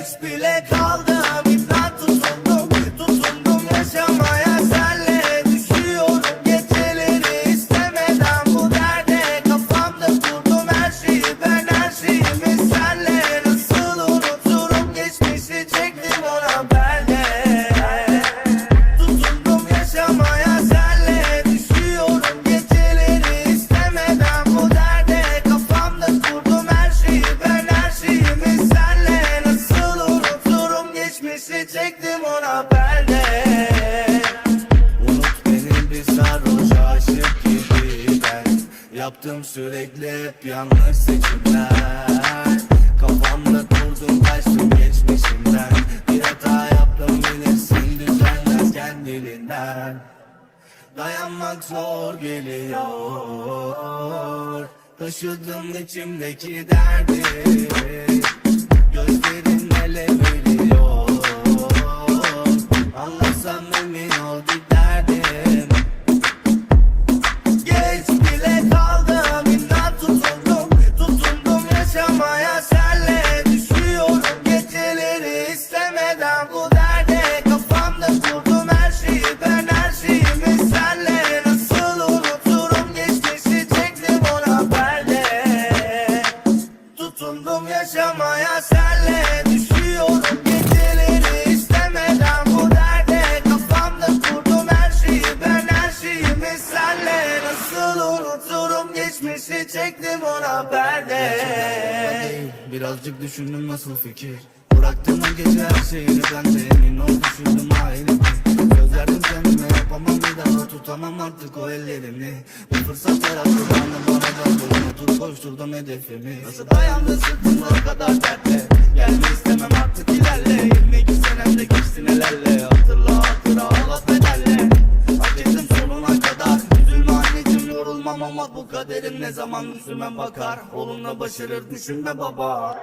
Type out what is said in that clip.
Geç bile kaldım çektim ona perde Unut beni bir sarhoş aşık gibi ben. Yaptım sürekli hep yanlış seçimler. Kafamda kurdum kaçtım geçmişimden. Bir hata yaptım bilirsin düzelmez kendiliğinden. Dayanmak zor geliyor. Taşıdım içimdeki derdi Emin ol giderdim Geç bile kaldım inan tutundum Tutundum yaşamaya senle Düşüyorum. Geceleri istemeden bu derde Kafamda kurdum her şeyi ben her şeyimi senle Nasıl unuturum? Geçmişi çektim ona perde. Tutundum yaşamaya senle Düşüyorum senle Nasıl unuturum geçmişi çektim ona perde. Birazcık düşündüm nasıl fikir. Bıraktım o gece her şeyini ben de emin ol düşündüm aynı Söz verdim kendime yapamam bir daha tutamam artık o ellerini Bir fırsat yarattı bana bana da Otur koşturdum hedefimi. Nasıl dayandı sırtımda yorulmam ama bu kaderim ne zaman yüzüme bakar? Olumla başarır düşünme baba